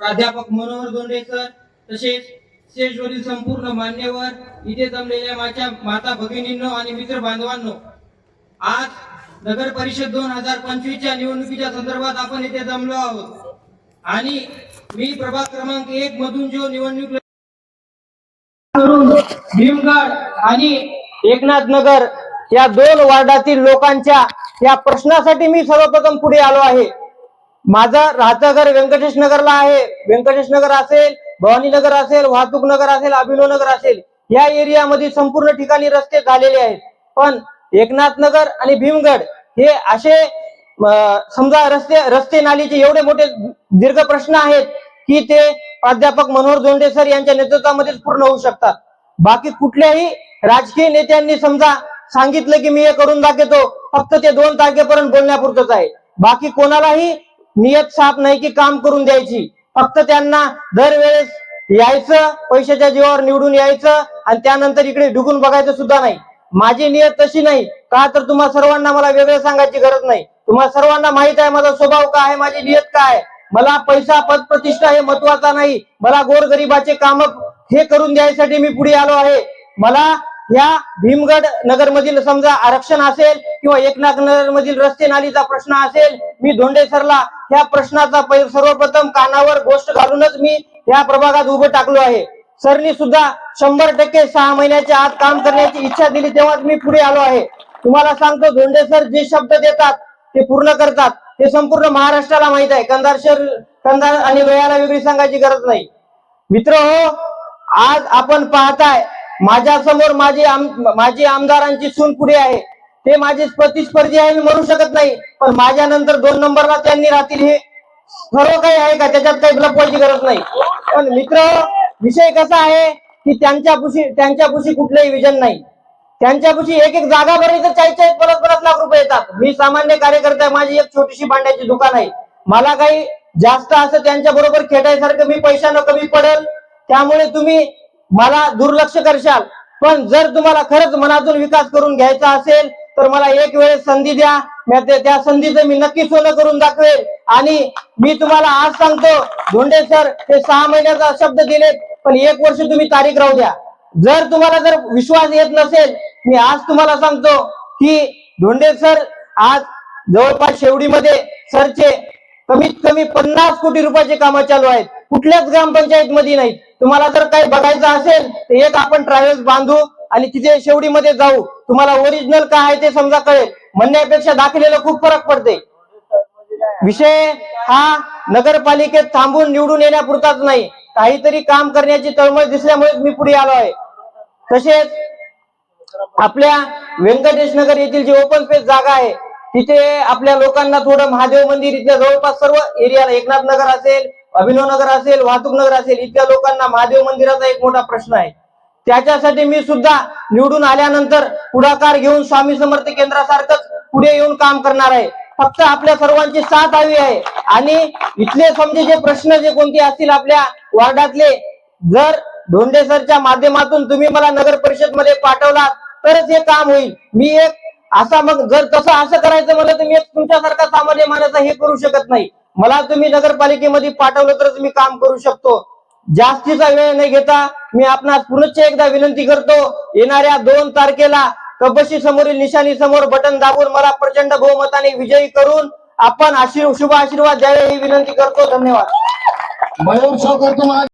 प्राध्यापक मनोहर दोंडे सर तसेच शेषवरील संपूर्ण मान्यवर इथे जमलेल्या माझ्या माता भगिनींनो आणि मित्र बांधवांनो आज नगर परिषद दोन हजार पंचवीसच्या निवडणुकीच्या संदर्भात आपण इथे जमलो आहोत. आणि मी प्रभाग क्रमांक एक मधून जो निवडणूक करून भीमगड आणि एकनाथ नगर या दोन वार्डातील लोकांच्या या प्रश्नासाठी मी सर्वप्रथम पुढे आलो आहे. माझं राहतं घर व्यंकटेश नगरला आहे. व्यंकटेश नगर असेल भवानी नगर असेल वाहतूक नगर असेल अभिनव नगर असेल या एरियामध्ये संपूर्ण ठिकाणी रस्ते झालेले आहेत. पण एकनाथ नगर आणि भीमगड हे असे समजा रस्ते रस्ते नालीचे एवढे मोठे दीर्घ प्रश्न आहेत की ते प्राध्यापक मनोहर जोंडे सर यांच्या नेतृत्वामध्येच पूर्ण होऊ शकतात. बाकी कुठल्याही राजकीय नेत्यांनी समजा सांगितलं की मी हे करून दाखवतो फक्त ते दोन तारखेपर्यंत बोलण्यापुरतच आहे. बाकी कोणालाही नियत साफ नाही की काम करून द्यायची. फक्त त्यांना दरवेळेस यायचं पैशाच्या जीवावर निवडून यायचं आणि त्यानंतर इकडे ढुकून बघायचं सुद्धा नाही. माझी नियत तशी नाही. का तर तुम्हा सर्वांना मला वेगळं सांगायची गरज नाही. तुम्हा सर्वांना माहीत आहे माझा स्वभाव काय आहे माझी नियत काय आहे? मला पैसा पद प्रतिष्ठा हे महत्त्वाचा नाही. मला गोरगरिबाचे काम हे करून द्यायसाठी मी पुढे आलो आहे. मला या भीमगड नगर मधील समजा आरक्षण असेल किंवा एकनाथ नगर मधील रस्ते नालीचा प्रश्न असेल मी धोंडे सरला ह्या प्रश्नाचा सर्वप्रथम कानावर गोष्ट घालूनच मी या प्रभागात उभं टाकलो आहे. सरनी सुद्धा शंभर टक्के सहा महिन्याच्या आत काम करण्याची इच्छा दिली तेव्हाच मी पुढे आलो आहे. तुम्हाला सांगतो धोंडे सर जे शब्द देतात ते पूर्ण करतात. हे संपूर्ण महाराष्ट्राला माहीत आहे. कंधार शहर कंधार आणि लोह्याला वेगळी सांगायची गरज नाही. मित्र हो आज आपण पाहताय माझ्यासमोर माझे माझी आमदारांची सून पुढे आहे. ते माझे प्रतिस्पर्धी आहे मी म्हणू शकत नाही. पण माझ्या नंतर दोन नंबरला त्यांनी राहतील हे खरं काही आहे का? त्याच्यात काही लपवायची गरज नाही. पण मित्र विषय कसा आहे की त्यांच्या पुशी त्यांच्या कुठलंही विजन नाही. त्यांच्यापाशी एक एक जागा भरली तर चाळीस चाळीस पन्नास पन्नास लाख रुपये येतात. मी सामान्य कार्यकर्ता आहे, माझी एक छोटीशी भांड्याची दुकान आहे. मला काही जास्त असं त्यांच्या बरोबर खेटायसारखं मी पैशानं कमी पडेल. त्यामुळे तुम्ही मला दुर्लक्ष करशाल पण जर तुम्हाला खरंच मनातून विकास करून घ्यायचा असेल तर मला एक वेळेस संधी द्या. ते- त्या संधीचं मी नक्की सोनं करून दाखवेल. आणि मी तुम्हाला आज सांगतो धोंडे सर हे सहा महिन्याचा शब्द दिलेत पण एक वर्ष तुम्ही तारीख राहू द्या. जर तुम्हाला जर विश्वास येत नसेल मी आज तुम्हाला सांगतो की धोंडे सर आज जवळपास शेवडीमध्ये सरचे कमीत कमी पन्नास कोटी रुपयाचे कामं चालू आहेत. कुठल्याच ग्रामपंचायत मध्ये नाही. तुम्हाला जर काही बघायचं असेल तर एक आपण ट्रॅव्हल्स बांधू आणि तिथे शेवडीमध्ये जाऊ. तुम्हाला ओरिजिनल काय आहे ते समजा कळेल. म्हणण्यापेक्षा दाखलेलं खूप फरक पडते. विषय हा नगरपालिकेत थांबून निवडून येण्यापुरताच नाही. काहीतरी काम करण्याची तळमळ दिसल्यामुळेच मी पुढे आलो आहे. तसेच आपल्या व्यंकटेश नगर येथील जी ओपन स्पेस जागा आहे तिथे आपल्या लोकांना थोडं महादेव मंदिर इथल्या जवळपास सर्व एरियाला एकनाथ नगर असेल अभिनव नगर असेल वाहतूक नगर असेल इथल्या लोकांना महादेव मंदिराचा एक मोठा प्रश्न आहे. त्याच्यासाठी मी सुद्धा निवडून आल्यानंतर पुढाकार घेऊन स्वामी समर्थ केंद्रासारखंच पुढे येऊन काम करणार आहे. फक्त आपल्या सर्वांची साथ हवी आहे. आणि इथले समजे जे प्रश्न जे कोणते असतील आपल्या वार्डातले जर धोंडे सरच्या माध्यमातून तुम्ही मला नगर परिषदमध्ये पाठवलात तरच हे काम होईल. मी एक असा मग जर तसं असं करायचं म्हणलं तर मी तुमच्यासारखा सामान्य माणसा हे करू शकत नाही. मला तुम्ही नगरपालिकेमध्ये पाठवलं तरच मी काम करू शकतो. जास्तीचा वेळ न घेता मी आपणास पुनश्च एकदा विनंती करतो येणाऱ्या दोन तारखेला कबशी समोरील निशाणी समोर बटन दाबून मला प्रचंड बहुमताने विजयी करून आपण आशीर् शुभ आशीर्वाद द्यावे ही विनंती करतो. धन्यवाद. मयूर तुम्हाला